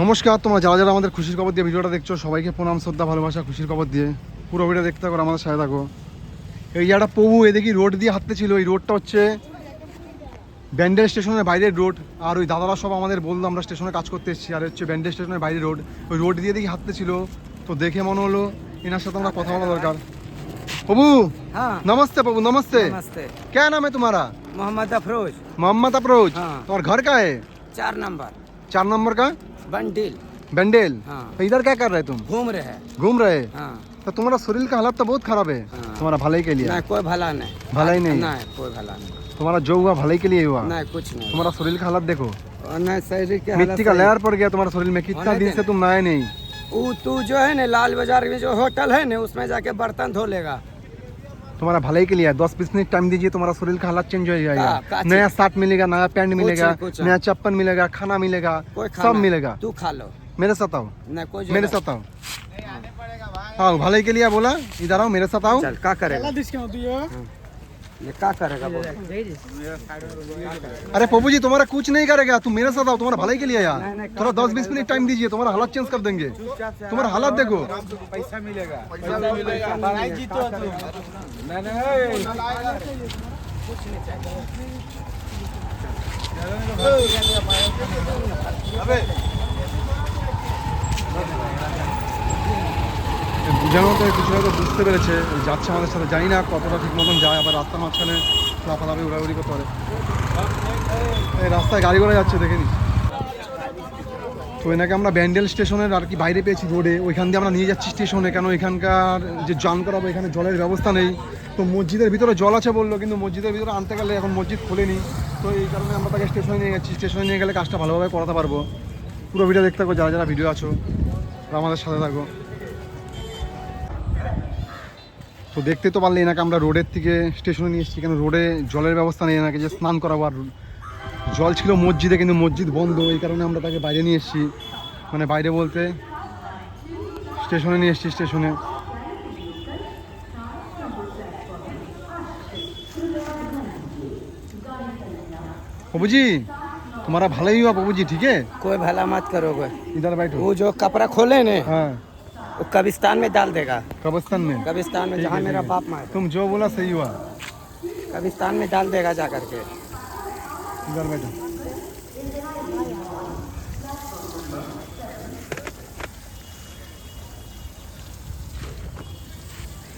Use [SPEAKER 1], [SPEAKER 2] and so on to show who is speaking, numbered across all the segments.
[SPEAKER 1] নমস্কার তোমরা যারা যারা আমাদের খুশির খবর দিয়ে ভিডিওটা দেখছো সবাইকে প্রণাম শ্রদ্ধা ভালোবাসা খুশির খবর দিয়ে পুরো ভিডিও দেখতে থাকো আর আমাদের সাথে থাকো এই জায়গাটা প্রভু এদিকে রোড দিয়ে হাঁটতে ছিল এই রোডটা হচ্ছে ব্যান্ডেল স্টেশনের বাইরের রোড আর ওই দাদারা সব আমাদের বললো আমরা স্টেশনে কাজ করতে এসেছি আর হচ্ছে ব্যান্ডেল স্টেশনের বাইরের রোড ওই রোড দিয়ে দেখি হাঁটতে ছিল তো দেখে মনে হলো এনার সাথে আমরা কথা বলা দরকার প্রভু
[SPEAKER 2] हाँ
[SPEAKER 1] नमस्ते प्रभु नमस्ते
[SPEAKER 2] नमस्ते
[SPEAKER 1] क्या नाम है तुम्हारा
[SPEAKER 2] मोहम्मद अफरोज
[SPEAKER 1] मोहम्मद अफरोज
[SPEAKER 2] हाँ।
[SPEAKER 1] तुम्हारा घर का है
[SPEAKER 2] चार नंबर
[SPEAKER 1] चार नंबर का
[SPEAKER 2] बंडिल।
[SPEAKER 1] बंडेल?
[SPEAKER 2] हाँ।
[SPEAKER 1] तो इधर क्या कर रहे तुम?
[SPEAKER 2] घूम रहे हैं।
[SPEAKER 1] घूम रहे
[SPEAKER 2] हाँ?
[SPEAKER 1] तो तुम्हारा शरीर का हालत तो बहुत खराब है
[SPEAKER 2] हाँ।
[SPEAKER 1] तुम्हारा भलाई के लिए।
[SPEAKER 2] नहीं कोई भला नहीं।
[SPEAKER 1] भलाई नहीं।
[SPEAKER 2] नहीं कोई भला नहीं।
[SPEAKER 1] तुम्हारा जो हुआ भलाई के लिए हुआ?
[SPEAKER 2] नहीं कुछ नहीं।
[SPEAKER 1] तुम्हारा शरीर का हालत देखो।
[SPEAKER 2] और नहीं शरीर के
[SPEAKER 1] मिट्टी का लेयर पड़ गया तुम्हारा शरीर में कितना दिन
[SPEAKER 2] देना।
[SPEAKER 1] से तुम नहाए नहीं।
[SPEAKER 2] तू जो है ना लाल बाज़ार में जो होटल है ना उसमें जाके बर्तन धो लेगा।
[SPEAKER 1] तुम्हारा भलाई के लिए है। दस बीस मिनट टाइम दीजिए तुम्हारा शरीर का हालत चेंज हो जाएगा। नया शर्ट मिलेगा नया पैंट मिलेगा। नया चप्पल मिलेगा खाना मिलेगा सब मिलेगा।
[SPEAKER 2] तू खा लो।
[SPEAKER 1] मेरे साथ आओ। मेरे साथ आओ। आओ भलाई के लिए बोला। इधर आओ मेरे साथ आओ।
[SPEAKER 2] क्या करेगा? ये क्या करेगा बोल?
[SPEAKER 1] अरे पप्पू जी तुम्हारा कुछ नहीं करेगा। तुम मेरे साथ आओ तुम्हारा भलाई के लिए यार। थोड़ा दस बीस मिनट टाइम दीजिए तुम्हारा हालत चेंज कर देंगे। तुम्हारा हालत देखो।
[SPEAKER 2] पैसा मिलेगा।
[SPEAKER 1] বুঝানো তো কিছু হয়তো বুঝতে পেরেছে, যাচ্ছে আমাদের সাথে, জানি না কতটা ঠিক মতন যায়, আবার রাস্তার মাঝখানে লাফালাফি উড়াউড়ি করতে পারে। এই রাস্তায় গাড়ি ঘোড়া যাচ্ছে, দেখে নিস। তো এনাকে আমরা ব্যান্ডেল স্টেশনের আর কি বাইরে পেয়েছি রোডে, ওইখান দিয়ে আমরা নিয়ে যাচ্ছি স্টেশনে, কেন এখানকার যে জান করাবো এখানে জলের ব্যবস্থা নেই। তো মসজিদের ভিতরে জল আছে বলল, কিন্তু মসজিদের ভিতরে আনতে গেলে এখন মসজিদ খোলেনি। তো এই কারণে আমরা তাকে স্টেশনে নিয়ে যাচ্ছি। স্টেশনে নিয়ে গেলে কাজটা ভালোভাবে করাতে পারব। পুরো ভিডিও দেখতে থাকো, যারা যারা ভিডিও আছো আমাদের সাথে থাকো। তো দেখতে তো পারলে এনাকে আমরা রোডের থেকে স্টেশনে নিয়ে এসেছি কেন রোডে জলের ব্যবস্থা নেই এনাকে যে স্নান করাবো আর জল ছিল মসজিদে কিন্তু মসজিদ বন্ধ এই কারণে আমরা তাকে বাইরে নিয়ে এসেছি মানে বাইরে বলতে স্টেশনে নিয়ে এসেছি স্টেশনে बाबू जी तुम्हारा भला ही हुआ बाबू जी ठीक है
[SPEAKER 2] कोई भला मत करोगे
[SPEAKER 1] इधर बैठो
[SPEAKER 2] वो जो कपड़ा खोले ने
[SPEAKER 1] हाँ
[SPEAKER 2] वो कब्रिस्तान में डाल देगा।
[SPEAKER 1] कब्रस्तान में?
[SPEAKER 2] कब्रिस्तान में जहाँ मेरा बाप मार।
[SPEAKER 1] तुम जो बोला सही हुआ।
[SPEAKER 2] कब्रिस्तान में डाल देगा जा करके
[SPEAKER 1] इधर बैठो।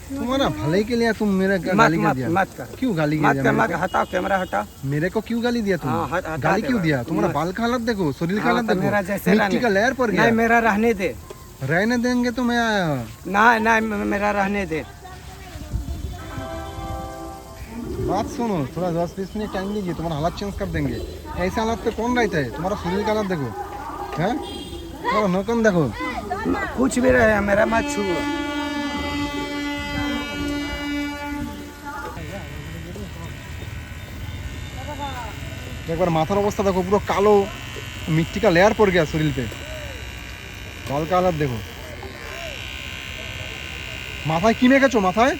[SPEAKER 1] तुम्हारा भलाई के लिए तुम मेरा गाली
[SPEAKER 2] मत
[SPEAKER 1] दिया?
[SPEAKER 2] मत कर।
[SPEAKER 1] क्यों गाली
[SPEAKER 2] मत
[SPEAKER 1] दिया
[SPEAKER 2] मत
[SPEAKER 1] को?
[SPEAKER 2] हटाओ कैमरा हटाओ।
[SPEAKER 1] मेरे को क्यों गाली दिया तुम
[SPEAKER 2] हाँ, हट-
[SPEAKER 1] गाली क्यों दिया? तुम्हारा बाल का हालत देखो शरीर का
[SPEAKER 2] हाँ,
[SPEAKER 1] हालत
[SPEAKER 2] तो मेरा
[SPEAKER 1] देखो
[SPEAKER 2] जैसे
[SPEAKER 1] मिट्टी का लेयर पर
[SPEAKER 2] नहीं
[SPEAKER 1] गया।
[SPEAKER 2] मेरा रहने दे।
[SPEAKER 1] रहने देंगे तो मैं आया
[SPEAKER 2] नहीं नहीं म- मेरा रहने दे
[SPEAKER 1] बात सुनो थोड़ा दस बीस मिनट टाइम लीजिए तुम्हारा हालत चेंज कर देंगे ऐसे हालत पे कौन रहता है तुम्हारा शरीर का हालत देखो हैं तुम्हारा नौकन देखो
[SPEAKER 2] कुछ भी रहे मेरा मत छू
[SPEAKER 1] एक बार माथार अवस्था देखो पूरा कालो मिट्टी का लेयर पड़ गया লাল কালার দেখো মাথায় কি মেখেছো? মাথায়?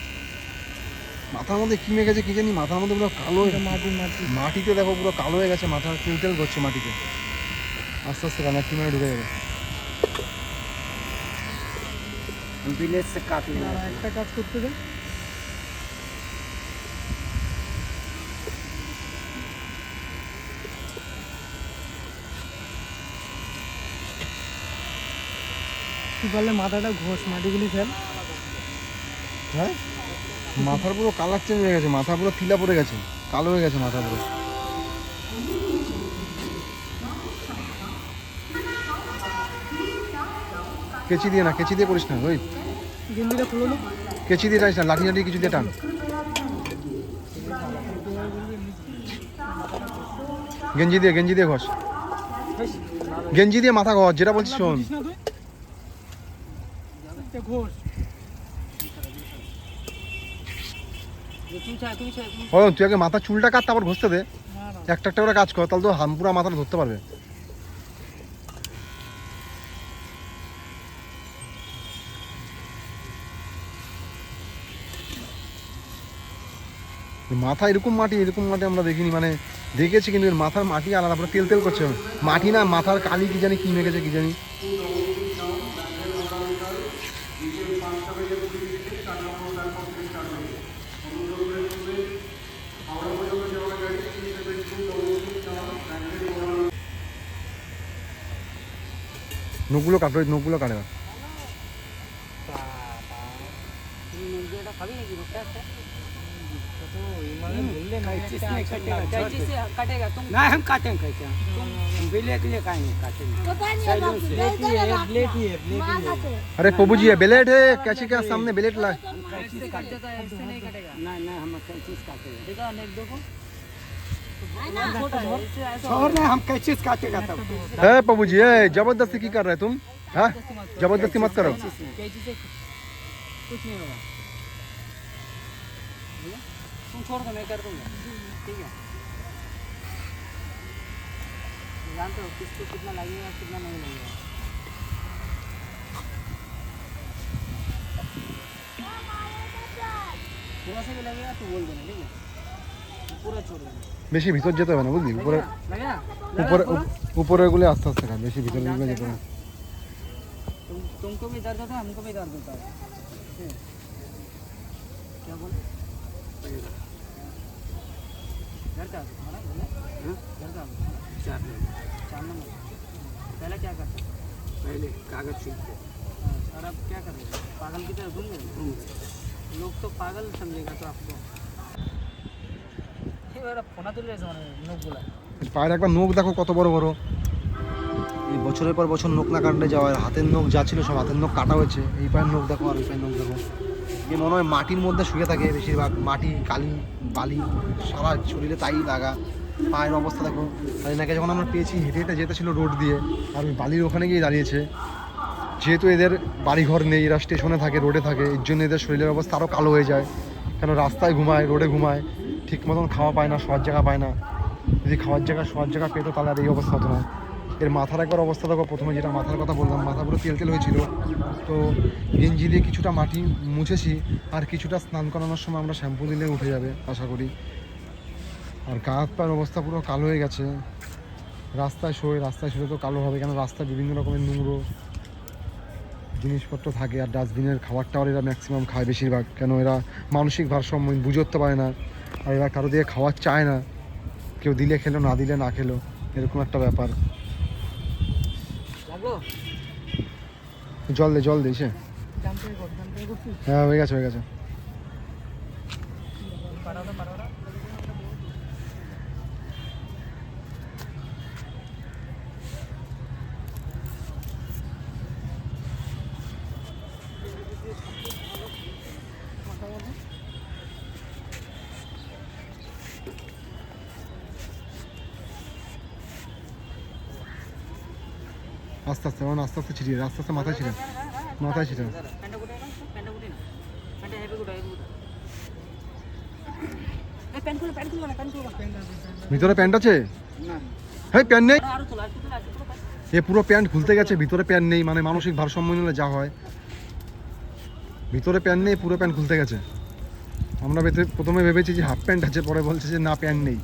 [SPEAKER 1] মাথার মধ্যে কি মেখেছে কি জানি? মাথার মধ্যে পুরো কালো মাটি মাটি মাটিতে দেখো পুরো কালো হয়ে গেছে মাথা টিউটেল করছে মাটিতে। আস্তে আস্তে রান্না কি মেরে ঢুকে যাবে।
[SPEAKER 2] বিলেট কাটলে
[SPEAKER 1] একটা কাজ করতে দেয়
[SPEAKER 3] কি বললে মাথাটা ঘোষ মাটিগুলি ফেল।
[SPEAKER 1] হ্যাঁ? মাথার পুরো কালার চেঞ্জ হয়ে গেছে মাথা পুরো তিলা পড়ে গেছে কালো হয়ে গেছে মাথা পুরো। কেচি দিয়ে না কেচি দিয়ে করিস না ওই।
[SPEAKER 3] গেঞ্জিটা খুলে নো।
[SPEAKER 1] কেচি দিয়ে টানিস না লাঠি লাঠি কিছু দিয়ে টান। গেঞ্জি দিয়ে গেঞ্জি দিয়ে ঘষ। গেঞ্জি দিয়ে মাথা ঘষ যেটা বলছিস শোন।
[SPEAKER 3] না ঘোষ?
[SPEAKER 1] ও তুই আগে মাথা চুলটা কাট তারপর ঘষতে দে।
[SPEAKER 3] না না।
[SPEAKER 1] একটা একটা করে কাজ কর তাহলে তো হামপুরা মাথাটা ধরতে পারবে। মাথা এরকম মাটি এরকম মাটি আমরা দেখিনি মানে দেখেছি কিন্তু এর মাথার মাটি আলাদা তেল তেল করছে। মাটি না মাথার কালি কি জানি কি মেখেছে কি জানি। নখগুলো কাটো এই নখগুলো কাটে না।
[SPEAKER 2] कटेगा तुम नहीं हम काटेंगे कैसे हम बिले के लिए काटेंगे काटेंगे
[SPEAKER 3] पता नहीं है बापू
[SPEAKER 2] प्लेट ही है प्लेट ही है प्लेट
[SPEAKER 3] माँ खाते
[SPEAKER 1] अरे पबू जी ये ब्लेड है कैसे क्या सामने ब्लेड ला
[SPEAKER 2] कैंची से काटते तो ऐसे नहीं कटेगा नहीं नहीं हम कैंची से काटेंगे देखो छोड़ नहीं हम कैंची से काटेगा तब
[SPEAKER 1] है? पबू जी ये ज़बरदस्ती की कर रहे तुम? हाँ? ज़बरदस्ती मत करो।
[SPEAKER 2] कुछ नहीं होगा तुम छोड़ दो मैं कर दूँगा। ठीक है जानते हो किसको कितना लगेगा कितना नहीं लगेगा थोड़ा सा भी लगेगा तो बोल देना ठीक है।
[SPEAKER 1] বেশি ভিতর যেতে হবে না বুঝলি উপরে
[SPEAKER 2] लगेगा
[SPEAKER 1] উপরে উপরে গুলো আস্তে আস্তে খা বেশি ভিতরে গুলো যেতে হবে না।
[SPEAKER 2] तुम तुमको भी दर्द होता है हमको भी दर्द होता है ठीक है? क्या बोले घर का हमारा बोले घर का चार नंबर चार नंबर पहले क्या करते पहले कागज छीनते और अब क्या कर रहे हो? पागल की तरह घूम रहे लोग तो पागल समझेगा तो आपको
[SPEAKER 1] পায়ের একবার নখ দেখো কত বড় বড়। এই বছরের পর বছর নখ না কাটলে যাওয়া আর হাতের নখ যা ছিল সব হাতের নখ কাটা হয়েছে। এই পায়ের নখ দেখো আর এই পায়ের নখ দেখো। যে মনে হয় মাটির মধ্যে শুয়ে থাকে বেশিরভাগ। মাটি, কালি, বালি, সারা শরীরে তাই লাগা। পায়ের অবস্থা দেখো। আর এনাকে যখন আমরা পেয়েছি, হেঁটে হেঁটে যেতে ছিল রোড দিয়ে। আর ওই বালির ওখানে গিয়ে দাঁড়িয়েছে। যেহেতু এদের বাড়িঘর নেই, এরা স্টেশনে থাকে, রোডে থাকে, এর জন্য এদের শরীরের অবস্থা আরও কালো হয়ে যায়। কেন রাস্তায় ঘুমায়, রোডে ঘুমায়। ঠিক মতন খাওয়া পায় না শোয়ার জায়গা পায় না। যদি খাওয়ার জায়গা শোয়ার জায়গা পেতো, তাহলে আর এই অবস্থা হতো না। এর মাথার একবার অবস্থা দেখো, প্রথমে যেটা মাথার কথা বললাম মাথাগুলো তেল তেল হয়েছিল। তো গেঞ্জি দিয়ে কিছুটা মাটি মুছেছি, আর কিছুটা স্নান করানোর সময় আমরা শ্যাম্পু দিলে উঠে যাবে, আশা করি। আর গা হাত পায়ের অবস্থা পুরো কালো হয়ে গেছে। রাস্তায় শোয়, রাস্তায় শুলে তো কালো হবে, কেন রাস্তায় বিভিন্ন রকমের নোংরো জিনিসপত্র থাকে, আর ডাস্টবিনের খাবার টাবার এরা ম্যাক্সিমাম খায় বেশিরভাগ। কেন এরা মানসিক ভারসাম্য বুঝতে পারে না। আর এরা কারও দিয়ে খাওয়ার চায় না। কেউ দিলে খেলো না দিলে না খেলো এরকম একটা ব্যাপার। জল দে জল দে এসে
[SPEAKER 3] জানতে কর জানতে করছিস
[SPEAKER 1] হ্যাঁ হয়ে গেছে হয়ে গেছে। আস্তে আস্তে মানে আস্তে আস্তে ছিটিয়ে আস্তে আস্তে মাথায় ছিটে মাথায় ছিটে
[SPEAKER 2] প্যান্টটা কুটে না প্যান্টটা কুটে না প্যান্টটা হেভি কুটা হেভি কুটা এই প্যান্ট খুলো প্যান্ট খুলো না প্যান্ট খুলো
[SPEAKER 1] ভিতরে প্যান্ট আছে? হ্যাঁ প্যান্ট নেই? এ পুরো প্যান্ট খুলতে গেছে, ভিতরে প্যান্ট নেই মানে মানসিক ভারসাম্য নিলে যা হয়। ভিতরে প্যান্ট নেই, পুরো প্যান্ট খুলতে গেছে। আমরা প্রথমে ভেবেছি যে হাফ প্যান্ট আছে, পরে বলছে যে না, প্যান্ট নেই।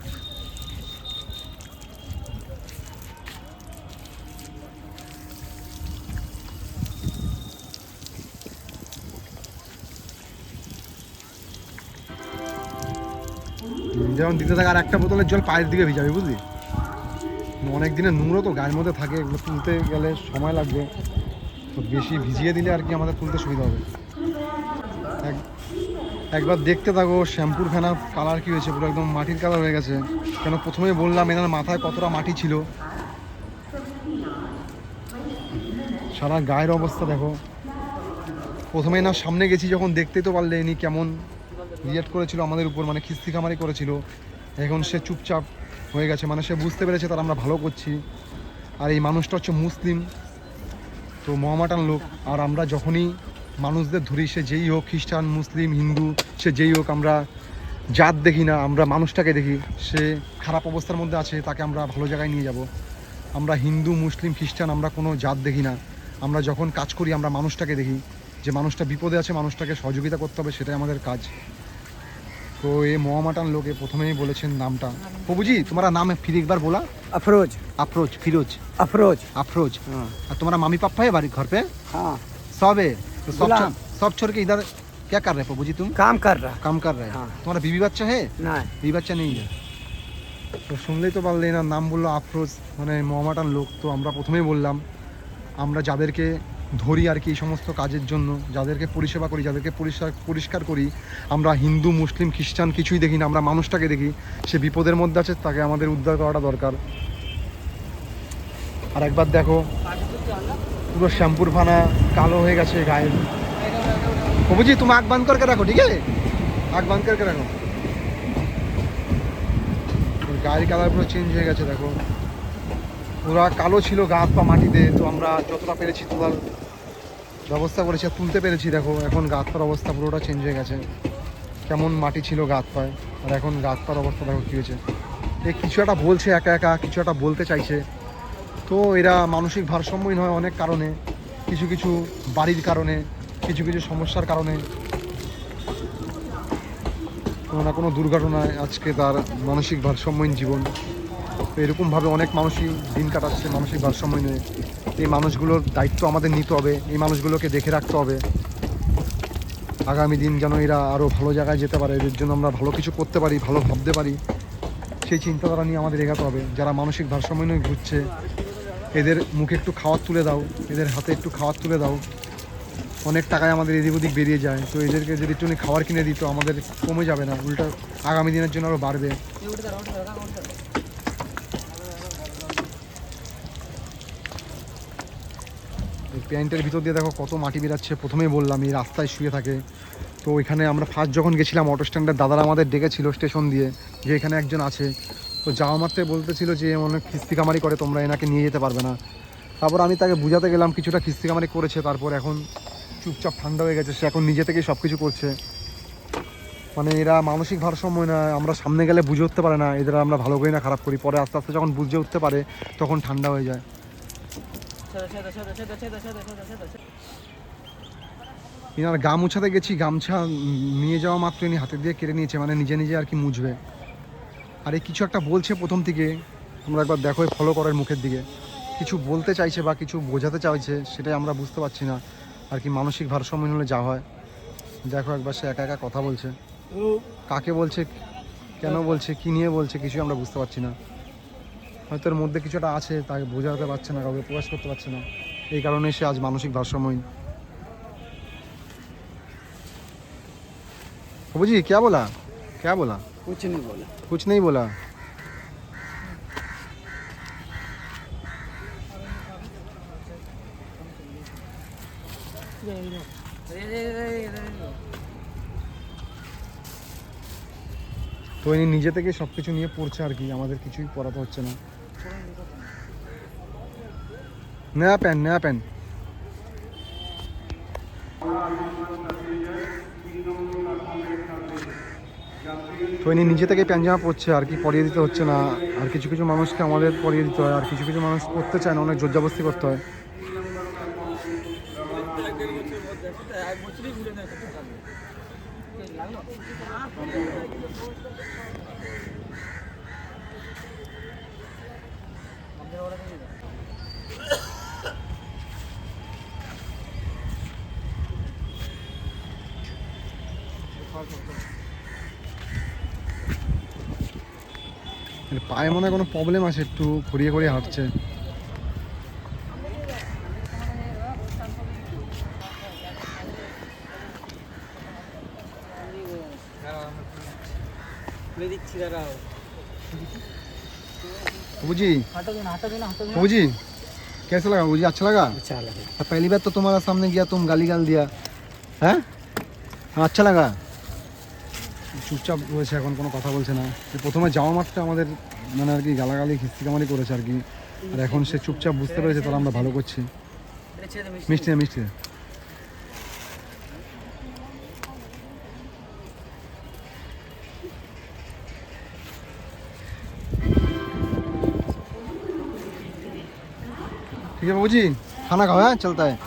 [SPEAKER 1] যেমন দিতে থাকে আর একটা বোতলের জল পায়ের দিকে ভিজাবি, বুঝলি? অনেক দিনের নোংরো তো, গায়ের মধ্যে থাকে, এগুলো তুলতে গেলে সময় লাগবে। তো বেশি ভিজিয়ে দিলে আর কি আমাদের তুলতে সুবিধা হবে। এক- একবার দেখতে থাকো, শ্যাম্পুর ফেনার কালার কি হয়েছে, পুরো একদম মাটির কালার হয়ে গেছে। কেন প্রথমে বললাম এনার মাথায় কতটা মাটি ছিল। সারা গায়ের অবস্থা দেখো। প্রথমে এনার সামনে গেছি যখন, দেখতেই তো পারলে ইনি কেমন রিয়েক্ট করেছিল, আমাদের উপর মানে খিস্তি খামারি করেছিল। এখন সে চুপচাপ হয়ে গেছে মানে সে বুঝতে পেরেছে তার আমরা ভালো করছি। আর এই মানুষটা হচ্ছে মুসলিম, তো মহামাটান লোক। আর আমরা যখনই মানুষদের ধরি, সে যেই হোক খ্রিস্টান, মুসলিম, হিন্দু, সে যেই হোক, আমরা জাত দেখি না, আমরা মানুষটাকে দেখি, সে খারাপ অবস্থার মধ্যে আছে, তাকে আমরা ভালো জায়গায় নিয়ে যাব। আমরা হিন্দু, মুসলিম, খ্রিস্টান, আমরা কোনো জাত দেখি না। আমরা যখন কাজ করি, আমরা মানুষটাকে দেখি। যে মানুষটা বিপদে আছে, মানুষটাকে সহযোগিতা করতে হবে, সেটাই আমাদের কাজ। তো ये मोहमटन लोग ये প্রথমেই বলেছেন নামটা প্রভুজি তোমারা নাম है फिर एक बार बोला
[SPEAKER 2] अफरोज
[SPEAKER 1] अफरोज फिरोज
[SPEAKER 2] अफरोज
[SPEAKER 1] अफरोज
[SPEAKER 2] हाँ
[SPEAKER 1] और तुम्हारा मम्मी पापा है बारी घर पे
[SPEAKER 2] हाँ
[SPEAKER 1] सब है तो सब
[SPEAKER 2] गुलाम।
[SPEAKER 1] छोड़, सब छोड़ के इधर क्या कर रहे हैं प्रभु जी तुम
[SPEAKER 2] काम कर रहा
[SPEAKER 1] काम कर रहे हैं
[SPEAKER 2] हाँ।
[SPEAKER 1] तुम्हारा बीवी बच्चा है
[SPEAKER 2] ना
[SPEAKER 1] बीवी बच्चा नहीं है তো শুনলেই তো পারলে এনার নাম বললো আফরোজ মানে মোহামাটান লোক তো আমরা প্রথমেই বললাম আমরা যাদেরকে ধরি আর কি এই সমস্ত কাজের জন্য, যাদেরকে পরিষেবা করি, যাদেরকে পরিষ্কার পরিষ্কার করি, আমরা হিন্দু, মুসলিম, খ্রিস্টান কিছুই দেখি না, আমরা মানুষটাকে দেখি, সে বিপদের মধ্যে আছে, তাকে আমাদের উদ্ধার করাটা দরকার। আর একবার দেখো, পুরো শ্যাম্পুর ফানা কালো হয়ে গেছে গায়ে প্রভুজি তুমি আগ বান্ধ করকে রাখো, ঠিক আছে? আগ বান্ধ করকে রাখো। গায়ের কালার পুরো চেঞ্জ হয়ে গেছে, দেখো। পুরা কালো ছিল গা পা মাটিতে, তো আমরা যতটা পেরেছি তোলার ব্যবস্থা করেছে, তুলতে পেরেছি, দেখো, এখন গাত পার অবস্থা পুরোটা চেঞ্জ হয়ে গেছে। কেমন মাটি ছিল গাত পায় আর এখন গাত পার অবস্থা দেখো কী হয়েছে। এ কিছু একটা বলছে একা একা, কিছু একটা বলতে চাইছে। তো এরা মানসিক ভারসাম্যহীন হয় অনেক কারণে, কিছু কিছু বাড়ির কারণে, কিছু কিছু সমস্যার কারণে। কোনো না কোনো দুর্ঘটনায় আজকে তার মানসিক ভারসাম্যহীন জীবন। এরকমভাবে অনেক মানুষই দিন কাটাচ্ছে মানসিক ভারসাম্যহীন এই মানুষগুলোর দায়িত্ব আমাদের নিতে হবে, এই মানুষগুলোকে দেখে রাখতে হবে। আগামী দিন যেন এরা আরও ভালো জায়গায় যেতে পারে, এদের জন্য আমরা ভালো কিছু করতে পারি, ভালো ভাবতে পারি। সেই চিন্তাধারা নিয়ে আমাদের এগাতে হবে, যারা মানসিক ভারসাম্য নিয়ে ঘুরছে, এদের মুখে একটু খাবার তুলে দাও, এদের হাতে একটু খাবার তুলে দাও। অনেক টাকায় আমাদের এদিক ওদিক বেরিয়ে যায়, তো এদেরকে যদি একটুখানি খাবার কিনে দিত আমাদের কমে যাবে না, উল্টা আগামী দিনের জন্য আরও বাড়বে। এই প্যান্টের ভিতর দিয়ে দেখো কত মাটি বেরাচ্ছে। প্রথমেই বললাম এই রাস্তায় শুয়ে থাকে। তো এখানে আমরা ফার্স্ট যখন গেছিলাম অটো স্ট্যান্ডের দাদারা আমাদের ডেকেছিল স্টেশন দিয়ে, যে এখানে একজন আছে। তো যাওয়া মাত্রে বলতেছিল যে অনেক খিস্তি কামারি করে, তোমরা এনাকে নিয়ে যেতে পারবে না। তারপর আমি তাকে বুঝাতে গেলাম, কিছুটা খিস্তি কামারি করেছে। তারপর এখন চুপচাপ ঠান্ডা হয়ে গেছে। সে এখন নিজে থেকেই সব কিছু করছে। মানে এরা মানসিক ভারসাম্য না, আমরা সামনে গেলে বুঝে উঠতে পারে না। এদের আমরা ভালো করি না, খারাপ করি। পরে আস্তে আস্তে যখন বুঝে উঠতে পারে, তখন ঠান্ডা হয়ে যায়। এনার গা মুছাতে গেছি গামছা নিয়ে যাওয়া মাত্র ইনি হাতে দিয়ে কেড়ে নিয়েছে মানে নিজে নিজে আর কি মুছবে। আর এই কিছু একটা বলছে প্রথম থেকে আমরা একবার দেখো ফলো করার মুখের দিকে। কিছু বলতে চাইছে বা কিছু বোঝাতে চাইছে সেটাই আমরা বুঝতে পারছি না আর কি মানসিক ভারসাম্য হলে যা হয়। দেখো একবার সে একা একা কথা বলছে। কাকে বলছে কেন বলছে কি নিয়ে বলছে কিছু আমরা বুঝতে পারছি না। হয়তো এর মধ্যে কিছুটা আছে তাকে বোঝাতে পারছে না কাউকে প্রকাশ করতে পারছে না এই কারণে সে আজ মানসিক ভারসাম্যহীন जी क्या बोला क्या बोला
[SPEAKER 2] कुछ नहीं बोला
[SPEAKER 1] कुछ नहीं बोला তো ইনি নিজে থেকে সব কিছু নিয়ে পড়ছে আর কি আমাদের কিছুই পড়াতে হচ্ছে না নয়া প্যান নয়া প্যান তো ইনি নিজে থেকে প্যাঞ্জামা পরছে, আর কি পরিয়ে দিতে হচ্ছে না। আর কিছু কিছু মানুষকে আমাদের পরিয়ে দিতে হয়, আর কিছু কিছু মানুষ করতে চায় না, অনেক জোরজাবস্তি করতে হয়। পায়ে মনে হয় কোনো প্রবলেম আছে একটু ঘুরিয়ে ঘুরিয়ে হাঁটছে।
[SPEAKER 2] দিচ্ছি দাঁড়াও।
[SPEAKER 1] जी
[SPEAKER 2] হাঁটো দিন হাঁটো দিন হাঁটো দিন
[SPEAKER 1] बाबू जी कैसा लगा बाबू जी अच्छा लगा
[SPEAKER 2] अच्छा लगे
[SPEAKER 1] और पहली बार तो तुम्हारा सामने गया तुम गाली गाल दिया হ্যাঁ हाँ अच्छा लगा চুপচাপ রয়েছে এখন কোনো কথা বলছে না এই প্রথমে যাওয়া মাত্র আমাদের মানে আর কি গালাগালি খিস্তিকামারি করেছে আর কি আর এখন সে চুপচাপ বুঝতে পেরেছে তাহলে আমরা ভালো করছি
[SPEAKER 2] এটা ছেড়ে দে,
[SPEAKER 1] মিষ্টি না মিষ্টি ठीक है बाबू जी खाना खाओ है चलता है